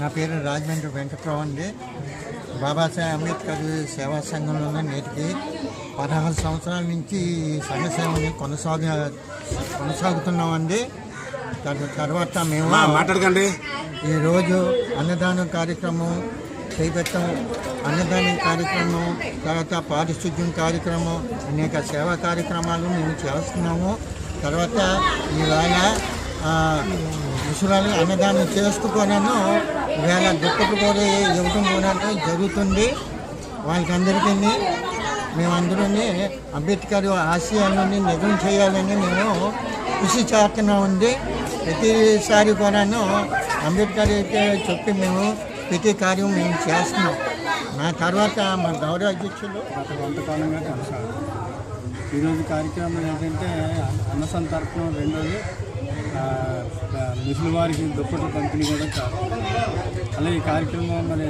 నా పేరు రాజమండ్రి వెంకట్రావు అండి. బాబాసాహెబ్ అంబేద్కర్ సేవా సంఘంలో నేటికి పదహారు సంవత్సరాల నుంచి సంఘ సేవని కొనసాగ కొనసాగుతున్నామండి. తర్వాత మేము మాట్లాడకండి. ఈరోజు అన్నదానం కార్యక్రమం చేపెట్టాం. అన్నదానం కార్యక్రమం తర్వాత పారిశుద్ధ్యం కార్యక్రమం అనేక సేవా కార్యక్రమాలు మేము చేస్తున్నాము. తర్వాత ఈవేళ ముసలాలు అన్నదానం చేస్తూ ఈవేళ దుఃఖపు కూడా ఇవ్వడం కూడా జరుగుతుంది. వాళ్ళకందరికీ మేమందరూ అంబేద్కర్ ఆశయాలని నిజం చేయాలని మేము కృషి చేస్తున్నామండి ప్రతిసారి కూడాను అంబేద్కర్ అయితే చెప్పి మేము ప్రతి కార్యం మేము చేస్తున్నాం. నా తర్వాత మా గౌరవ అధ్యక్షులు కొంతకాలంగా ఈరోజు కార్యక్రమం ఏంటంటే అన్నసం తరఫున రెండోది ముసలి వారికి దుప్పట్ల పంపిణీ కూడా కాదు అలాగే ఈ కార్యక్రమం మరి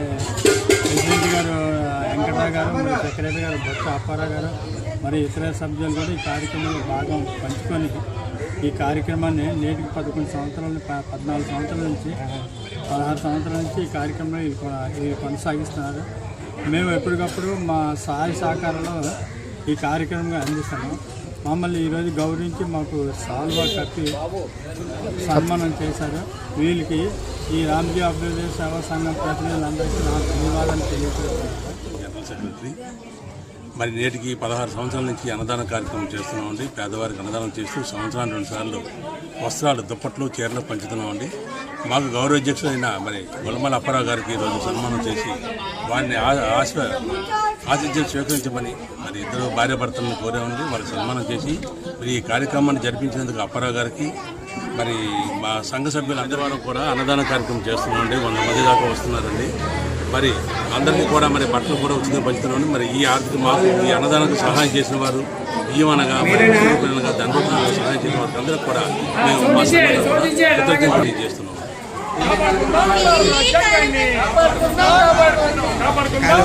ప్రెసిడెంట్ గారు ఆ, వెంకటరావు గారు మరి సెక్రటరీ గారు బొత్స అప్పారావు గారు మరి ఇతర సభ్యులు కూడా ఈ కార్యక్రమంలో భాగం పంచుకొని ఈ కార్యక్రమాన్ని నేటికి పదకొండు సంవత్సరాల పద్నాలుగు సంవత్సరాల నుంచి పదహారు సంవత్సరాల నుంచి ఈ కార్యక్రమం ఇది కొనసాగిస్తున్నారు. మేము ఎప్పటికప్పుడు మా సహాయ సహకారంలో ఈ కార్యక్రమంగా అందిస్తాము మమ్మల్ని ఈరోజు గౌరవించి మాకు సాల్వా కప్పి సన్మానం చేశారు. వీళ్ళకి ఈ రామ్జీ అభ్యుదయ సేవా సంఘం ప్రతినిధులందరికీ నా ధన్యవాదాలు తెలియజేస్తున్నాను మరి నేటికి పదహారు సంవత్సరాల నుంచి అన్నదాన కార్యక్రమం చేస్తున్నామండి. పేదవారికి అన్నదానం చేస్తూ సంవత్సరానికి రెండు సార్లు వస్త్రాలు దుప్పట్లు చీరలు పంచుతున్నామండి. మాకు గౌరవ అధ్యక్షుడైన మరి గొల్లమల అప్పారావు గారికి ఈరోజు సన్మానం చేసి వారిని ఆ- ఆశ ఆతిథ్యం స్వీకరించమని మరి ఇద్దరు భార్యాభర్తలను కోరే ఉంది వారికి సన్మానం చేసి మరి ఈ కార్యక్రమాన్ని జరిపించినందుకు అప్పారావు గారికి మరి మా సంఘ సభ్యులు అందరూ కూడా అన్నదాన కార్యక్రమం చేస్తున్నామండి. వంద మంది దాకా వస్తున్నారండి. మరి అందరికీ కూడా మరి బట్టలు కూడా ఉచితంగా పంచుతున్నాం మరి ఈ ఆర్థిక మాకు ఈ అన్నదానానికి సహాయం చేసిన వారు బియ్యమనగా మరి అందరికీ కూడా మేము మా సంఘంలో కూడా కృతజ్ఞతలు తెలియజేస్తున్నాం కాపాడుకుందాం